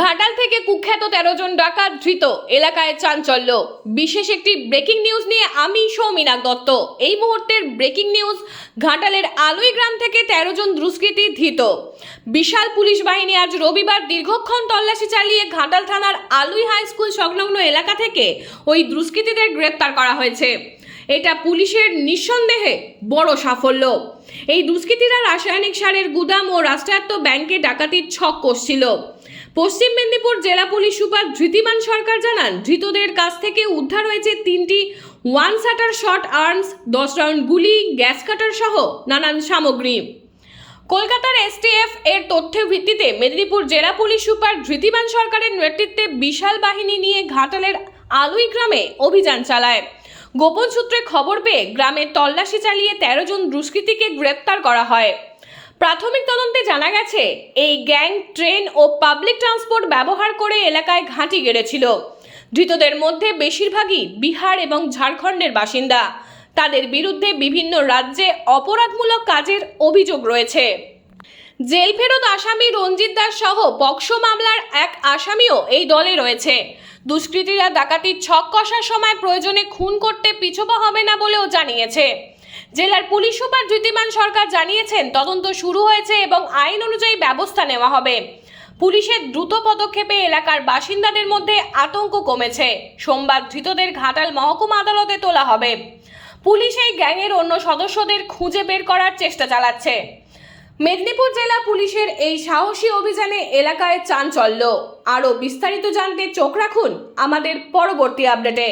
ঘাটাল থেকে কুখ্যাত তেরো জন ডাকাত ধৃত। এলাকায় চাঞ্চল্য। বিশেষ একটি ব্রেকিং নিউজ নিয়ে আমি সৌমিনাক দত্ত। এই মুহূর্তের ব্রেকিং নিউজ, ঘাটালের আলুই গ্রাম থেকে তেরো জন দুষ্কৃতী ধৃত। বিশাল পুলিশ বাহিনী আজ রবিবার দীর্ঘক্ষণ তল্লাশি চালিয়ে ঘাটাল থানার আলুই হাই স্কুল সংলগ্ন এলাকা থেকে ওই দুষ্কৃতীদের গ্রেপ্তার করা হয়েছে। এটা পুলিশের নিঃসন্দেহে বড় সাফল্য। এই দুষ্কৃতীরা রাসায়নিক সারের গুদাম ও রাষ্ট্রায়ত্ত ব্যাংকে ডাকাতির ছক কষছিল। পশ্চিম মেদিনীপুর জেলা পুলিশ সুপার ধৃতিমান সরকার জানান, ধৃতদের কাছ থেকে উদ্ধার হয়েছে তিনটি ওয়ান শাটার শর্ট আর্মস, দশ রাউন্ড গুলি, গ্যাস কাটার সহ নানান সামগ্রী। কলকাতার এসটিএফ এর তথ্যের ভিত্তিতে মেদিনীপুর জেলা পুলিশ সুপার ধৃতিমান সরকারের নেতৃত্বে বিশাল বাহিনী নিয়ে ঘাটালের আলুই গ্রামে অভিযান চালায়। গোপন সূত্রে খবর পেয়ে গ্রামে তল্লাশি চালিয়ে তেরো জন দুষ্কৃতীকে গ্রেপ্তার করা হয়। প্রাথমিক তদন্তে জানা গেছে, এই গ্যাং, ট্রেন ও পাবলিক ট্রান্সপোর্ট ব্যবহার করে এলাকায় ঘাঁটি গেড়েছিল। ধৃতদের মধ্যে বেশিরভাগই বিহার এবং ঝাড়খণ্ডের বাসিন্দা। তাদের বিরুদ্ধে বিভিন্ন রাজ্যে অপরাধমূলক কাজের অভিযোগ রয়েছে। জেল ফেরত আসামি রঞ্জিত দাস সহ পক্সো মামলার এক আসামিও এই দলে রয়েছে। দুষ্কৃতীরা ডাকাতির ছক কষার সময় প্রয়োজনে খুন করতে পিছপা হবে না বলেও জানিয়েছে। জেলার পুলিশ সুপার ধৃতিমান সরকার জানিয়েছেন তদন্ত শুরু হয়েছে এবং আইন অনুযায়ী ব্যবস্থা নেওয়া হবে। পুলিশের দ্রুত পদক্ষেপে এলাকার বাসিন্দাদের মধ্যে আতঙ্ক কমেছে। সোমবার ধৃতদের ঘাটাল মহকুমা আদালতে তোলা হবে। পুলিশ এই গ্যাংয়ের অন্য সদস্যদের খুঁজে বের করার চেষ্টা চালাচ্ছে। মেদিনীপুর জেলা পুলিশের এই সাহসী অভিযানে এলাকায় চাঞ্চল্য। আরও বিস্তারিত জানতে চোখ রাখুন আমাদের পরবর্তী আপডেটে।